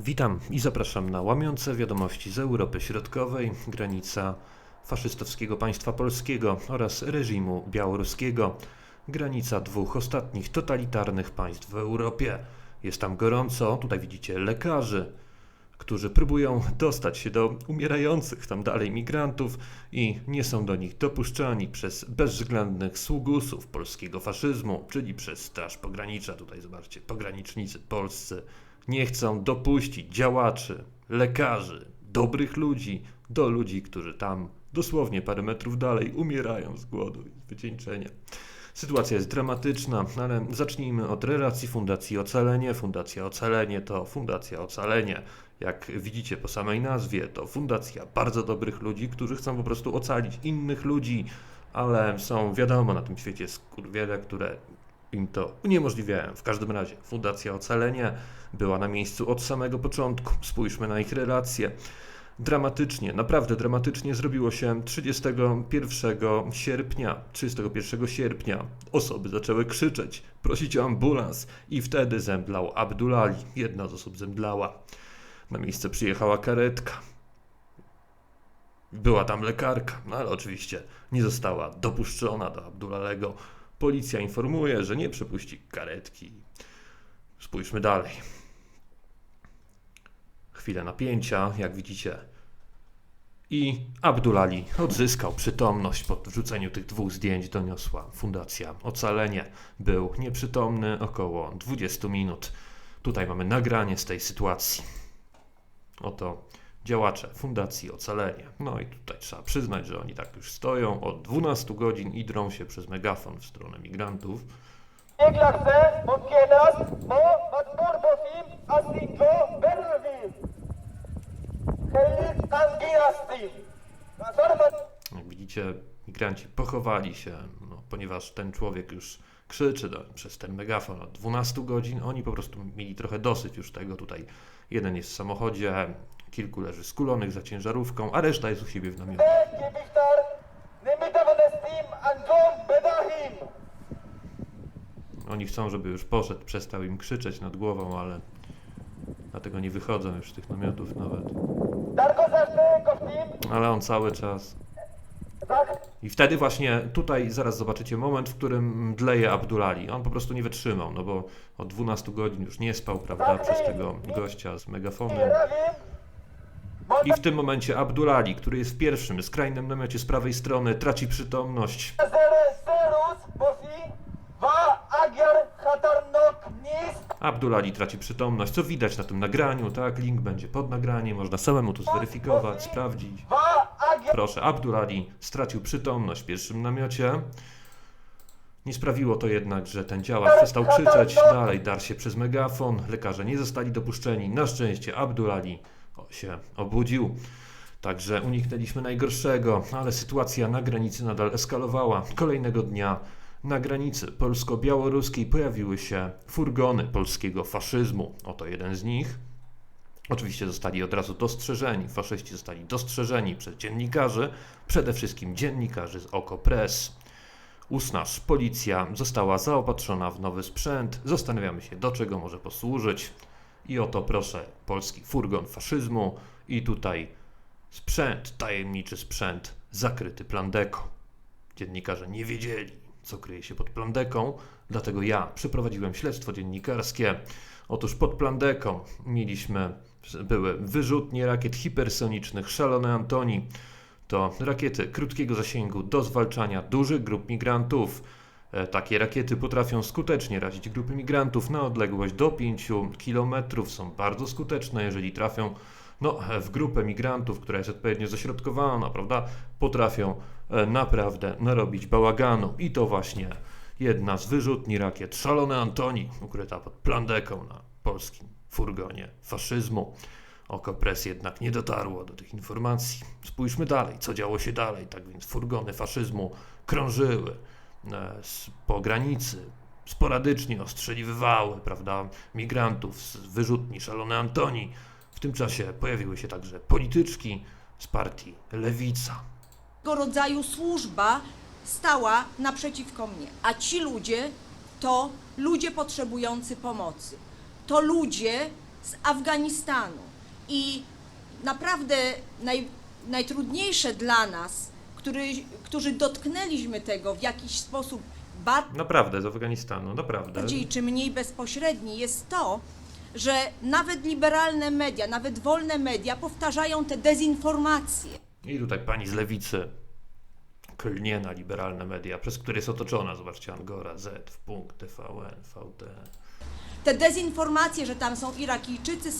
Witam i zapraszam na łamiące wiadomości z Europy Środkowej, granica faszystowskiego państwa polskiego oraz reżimu białoruskiego, granica dwóch ostatnich totalitarnych państw w Europie. Jest tam gorąco, tutaj widzicie lekarzy, którzy próbują dostać się do umierających tam dalej migrantów i nie są do nich dopuszczani przez bezwzględnych sługusów polskiego faszyzmu, czyli przez Straż Pogranicza. Tutaj zobaczcie, pogranicznicy polscy nie chcą dopuścić działaczy, lekarzy, dobrych ludzi do ludzi, którzy tam dosłownie parę metrów dalej umierają z głodu i z wycieńczenia. Sytuacja jest dramatyczna, ale zacznijmy od relacji Fundacji Ocalenie. Fundacja Ocalenie to Fundacja Ocalenie. Jak widzicie po samej nazwie, to fundacja bardzo dobrych ludzi, którzy chcą po prostu ocalić innych ludzi, ale są, wiadomo, na tym świecie skurwiele, które im to uniemożliwiają. W każdym razie Fundacja Ocalenie była na miejscu od samego początku. Spójrzmy na ich relacje. Dramatycznie, naprawdę dramatycznie zrobiło się 31 sierpnia. 31 sierpnia osoby zaczęły krzyczeć, prosić o ambulans i wtedy zemdlał Abdulali. Jedna z osób zemdlała. Na miejsce przyjechała karetka. Była tam lekarka, no ale oczywiście nie została dopuszczona do Abdulalego. Policja informuje, że nie przepuści karetki. Spójrzmy dalej. Chwilę napięcia, jak widzicie. I Abdulali odzyskał przytomność po wrzuceniu tych dwóch zdjęć, doniosła Fundacja Ocalenie. Był nieprzytomny około 20 minut. Tutaj mamy nagranie z tej sytuacji. Oto działacze Fundacji Ocalenie. No i tutaj trzeba przyznać, że oni tak już stoją od 12 godzin i drą się przez megafon w stronę migrantów. Jak widzicie, migranci pochowali się, no, ponieważ ten człowiek już krzyczy do, przez ten megafon od 12 godzin. Oni po prostu mieli trochę dosyć już tego tutaj. Jeden jest w samochodzie, kilku leży skulonych za ciężarówką, a reszta jest u siebie w namiocie. Oni chcą, żeby już poszedł, przestał im krzyczeć nad głową, ale dlatego nie wychodzą już z tych namiotów nawet. Ale on cały czas. Zak, I wtedy właśnie tutaj zaraz zobaczycie moment, w którym mdleje Abdulali. On po prostu nie wytrzymał, no bo od 12 godzin już nie spał, prawda, przez tego gościa z megafonem. I w tym momencie Abdulali, który jest w pierwszym skrajnym namiocie z prawej strony, traci przytomność. Abdulali traci przytomność, co widać na tym nagraniu, tak? Link będzie pod nagraniem, można samemu to zweryfikować, sprawdzić. Proszę, Abdulali stracił przytomność w pierwszym namiocie. Nie sprawiło to jednak, że ten działacz przestał krzyczeć, dalej dar się przez megafon, lekarze nie zostali dopuszczeni. Na szczęście Abdulali się obudził. Także uniknęliśmy najgorszego, ale sytuacja na granicy nadal eskalowała. Kolejnego dnia na granicy polsko-białoruskiej pojawiły się furgony polskiego faszyzmu. Oto jeden z nich. Oczywiście zostali od razu dostrzeżeni, faszyści zostali dostrzeżeni przez dziennikarzy, przede wszystkim dziennikarzy z Oko Press. Usnaż policja została zaopatrzona w nowy sprzęt. Zastanawiamy się, do czego może posłużyć. I oto proszę, polski furgon faszyzmu i tutaj sprzęt, tajemniczy sprzęt zakryty plandeką. Dziennikarze nie wiedzieli, co kryje się pod plandeką, dlatego ja przeprowadziłem śledztwo dziennikarskie. Otóż pod plandeką mieliśmy, były wyrzutnie rakiet hipersonicznych Szalony Antoni. To rakiety krótkiego zasięgu do zwalczania dużych grup migrantów. E, Takie rakiety potrafią skutecznie razić grupy migrantów na odległość do 5 km. Są bardzo skuteczne, jeżeli trafią no, w grupę migrantów, która jest odpowiednio zaśrodkowana, prawda? Potrafią e, naprawdę narobić bałaganu. I to właśnie jedna z wyrzutni rakiet Szalony Antoni, ukryta pod plandeką na polskim furgonie faszyzmu. Oko Press jednak nie dotarło do tych informacji. Spójrzmy dalej, co działo się dalej. Tak więc furgony faszyzmu krążyły po granicy, sporadycznie ostrzeliwywały, prawda, migrantów z wyrzutni Szalony Antoni. W tym czasie pojawiły się także polityczki z partii Lewica. tego rodzaju służba stała naprzeciwko mnie. A ci ludzie to ludzie potrzebujący pomocy. To ludzie, z Afganistanu. I naprawdę naj, najtrudniejsze dla nas, który, którzy dotknęliśmy tego w jakiś sposób Naprawdę, z Afganistanu, naprawdę. bardziej czy mniej bezpośredni, jest to, że nawet liberalne media, nawet wolne media powtarzają te dezinformacje. I tutaj pani z lewicy klnie na liberalne media, przez które jest otoczona. Zobaczcie, Angora, Z, w punkt, TVN, VT. Te dezinformacje, że tam są Irakijczycy,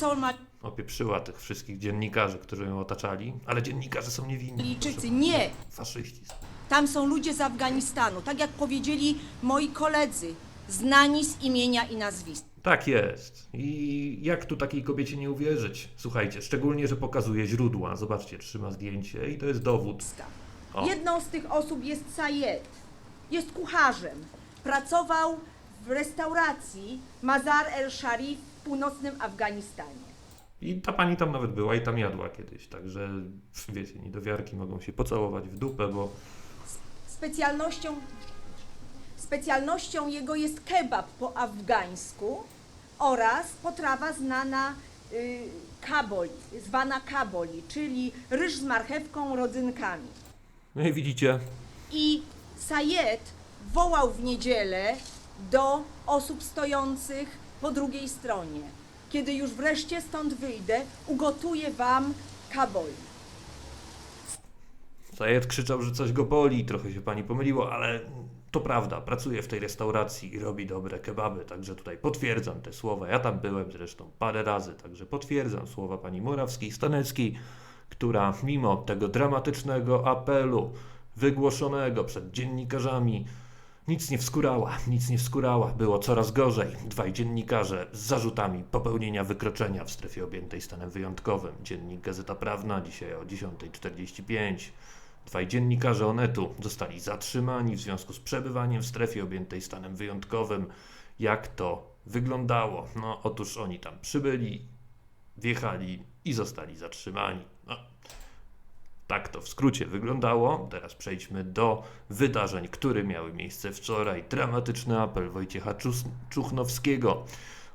Opieprzyła tych wszystkich dziennikarzy, którzy ją otaczali, ale dziennikarze są niewinni. Somalijczycy. Nie, Faszyści. tam są ludzie z Afganistanu. Tak jak powiedzieli moi koledzy, znani z imienia i nazwiska. Tak jest. I jak tu takiej kobiecie nie uwierzyć? Słuchajcie, szczególnie, że pokazuje źródła. Zobaczcie, trzyma zdjęcie i to jest dowód. O. Jedną z tych osób jest Sayed. Jest kucharzem. Pracował w restauracji Mazar el Sharif w północnym Afganistanie. I ta pani tam nawet była i tam jadła kiedyś, także wiecie, niedowiarki mogą się pocałować w dupę, bo Specjalnością, specjalnością jego jest kebab po afgańsku oraz potrawa znana y, kaboli, zwana kaboli, czyli ryż z marchewką, rodzynkami. no i widzicie, I Sayed wołał w niedzielę do osób stojących po drugiej stronie. Kiedy już wreszcie stąd wyjdę, ugotuję wam kaboli. Zajed krzyczał, że coś go boli, trochę się pani pomyliło, ale to prawda, pracuje w tej restauracji i robi dobre kebaby, także tutaj potwierdzam te słowa. Ja tam byłem zresztą parę razy, także potwierdzam słowa pani Morawskiej-Staneckiej, która mimo tego dramatycznego apelu wygłoszonego przed dziennikarzami nic nie wskurała, nic nie wskurała, było coraz gorzej. Dwaj dziennikarze z zarzutami popełnienia wykroczenia w strefie objętej stanem wyjątkowym. Dziennik Gazeta Prawna dzisiaj o 10.45. Dwaj dziennikarze Onetu zostali zatrzymani w związku z przebywaniem w strefie objętej stanem wyjątkowym. Jak to wyglądało? No, otóż oni tam przybyli, wjechali i zostali zatrzymani. No, tak to w skrócie wyglądało. Teraz przejdźmy do wydarzeń, które miały miejsce wczoraj. Dramatyczny apel Wojciecha Czuchnowskiego.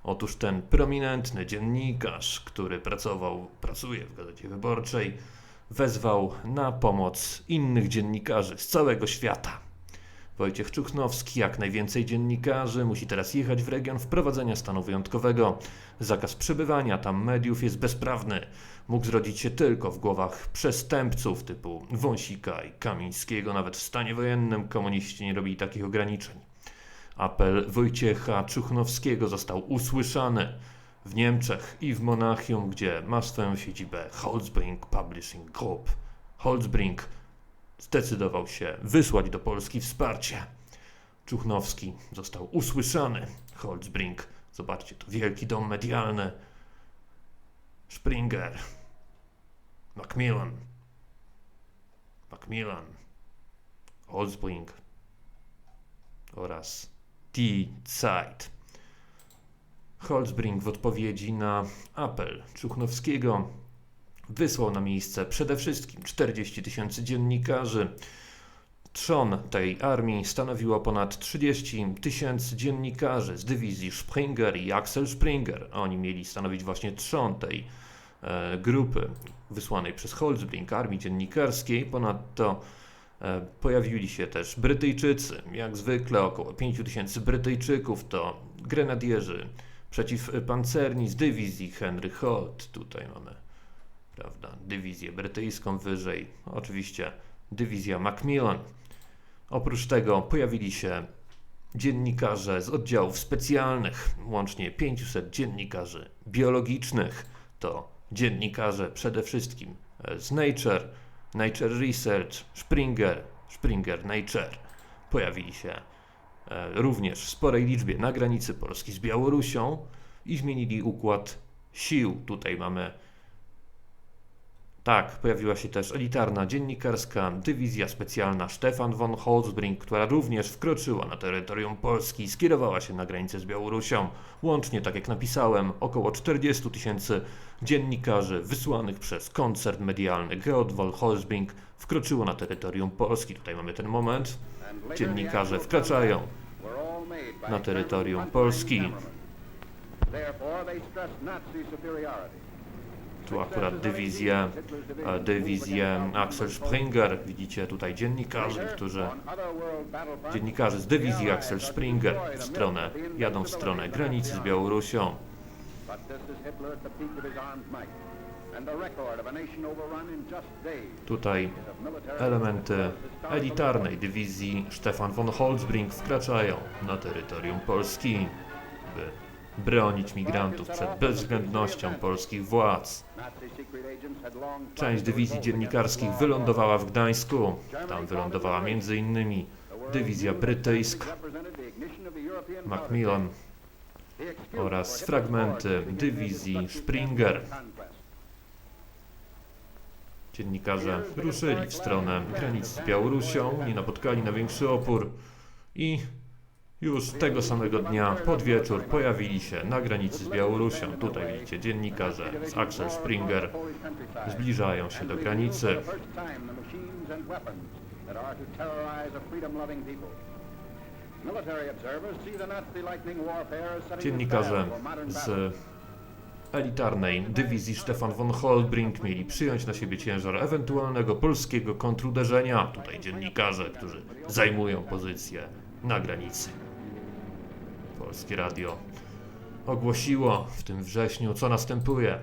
Otóż ten prominentny dziennikarz, który pracował, pracuje w Gazecie Wyborczej, wezwał na pomoc innych dziennikarzy z całego świata. Wojciech Czuchnowski, jak najwięcej dziennikarzy, musi teraz jechać w region wprowadzenia stanu wyjątkowego. Zakaz przebywania tam mediów jest bezprawny. Mógł zrodzić się tylko w głowach przestępców typu Wąsika i Kamińskiego. Nawet w stanie wojennym komuniści nie robili takich ograniczeń. Apel Wojciecha Czuchnowskiego został usłyszany w Niemczech i w Monachium, gdzie ma swoją siedzibę Holzbrink Publishing Group. Holzbrink zdecydował się wysłać do Polski wsparcie. Czuchnowski został usłyszany. Holzbrink, zobaczcie, to wielki dom medialny. Springer, Macmillan, Macmillan, Holzbrink oraz Die Zeit. Holzbrink w odpowiedzi na apel Czuchnowskiego wysłał na miejsce przede wszystkim 40 tysięcy dziennikarzy. Trzon tej armii stanowiło ponad 30 tysięcy dziennikarzy z dywizji Springer i Axel Springer. Oni mieli stanowić właśnie trzon tej e, grupy wysłanej przez Holzbrink, armii dziennikarskiej. Ponadto e, pojawili się też Brytyjczycy. Jak zwykle około 5 tysięcy Brytyjczyków to grenadierzy przeciwpancerni z dywizji Henry Holt. Tutaj mamy prawda, dywizję brytyjską wyżej, oczywiście dywizja Macmillan. Oprócz tego pojawili się dziennikarze z oddziałów specjalnych, łącznie 500 dziennikarzy biologicznych. To dziennikarze przede wszystkim z Nature, Nature Research, Springer, Springer Nature. Pojawili się e, również w sporej liczbie na granicy Polski z Białorusią i zmienili układ sił. Tutaj mamy tak, pojawiła się też elitarna dziennikarska dywizja specjalna Stefan von Holzbrink, która również wkroczyła na terytorium Polski i skierowała się na granicę z Białorusią. Łącznie, tak jak napisałem, około 40 tysięcy dziennikarzy wysłanych przez koncert medialny Georg von Holzbrink wkroczyło na terytorium Polski. Tutaj mamy ten moment. Dziennikarze wkraczają na terytorium Polski. Therefore, they stress Nazi superiority. Tu akurat dywizję, e, dywizję Axel Springer. Widzicie tutaj dziennikarzy, którzy Dziennikarze z dywizji Axel Springer w stronę, jadą w stronę granicy z Białorusią. Tutaj elementy elitarnej dywizji Stefan von Holzbrink wkraczają na terytorium Polski, by bronić migrantów przed bezwzględnością polskich władz. Część dywizji dziennikarskich wylądowała w Gdańsku. Tam wylądowała m.in. dywizja brytyjska Macmillan oraz fragmenty dywizji Springer. Dziennikarze ruszyli w stronę granic z Białorusią, nie napotkali na większy opór i już tego samego dnia pod wieczór pojawili się na granicy z Białorusią. Tutaj widzicie dziennikarze z Axel Springer zbliżają się do granicy. Dziennikarze z elitarnej dywizji Stefan von Holbrink mieli przyjąć na siebie ciężar ewentualnego polskiego kontruderzenia. Tutaj dziennikarze, którzy zajmują pozycję na granicy. Polskie Radio ogłosiło w tym wrześniu, co następuje.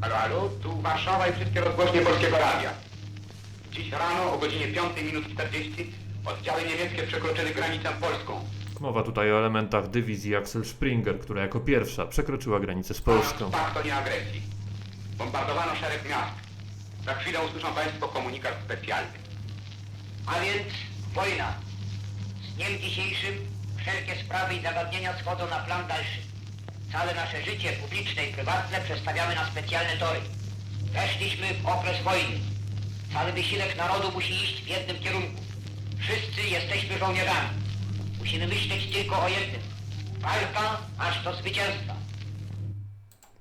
Halo, halo, tu Warszawa i wszystkie rozgłośnie Polskiego Radia. Dziś rano o godzinie 5 minut 40 oddziały niemieckie przekroczyły granicę polską. Mowa tutaj o elementach dywizji Axel Springer, która jako pierwsza przekroczyła granicę z Polską. Tak, to nie agresji. Bombardowano szereg miast. Za chwilę usłyszą Państwo komunikat specjalny. A więc wojna. Z dniem dzisiejszym wszelkie sprawy i zagadnienia schodzą na plan dalszy. Całe nasze życie publiczne i prywatne przestawiamy na specjalne tory. Weszliśmy w okres wojny. Cały wysiłek narodu musi iść w jednym kierunku. Wszyscy jesteśmy żołnierzami. Musimy myśleć tylko o jednym. Walka aż do zwycięstwa.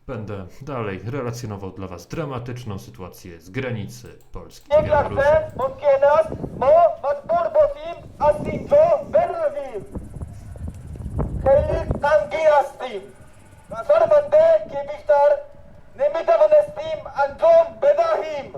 Będę dalej relacjonował dla Was dramatyczną sytuację z granicy Polski i Białorusi. Nieprawdę, on kienas, mo, mat borbofim, asinjo, berwim. Helik angirastim. Nazar bande, kibichtar, nemitavan estim, anjon bedahim.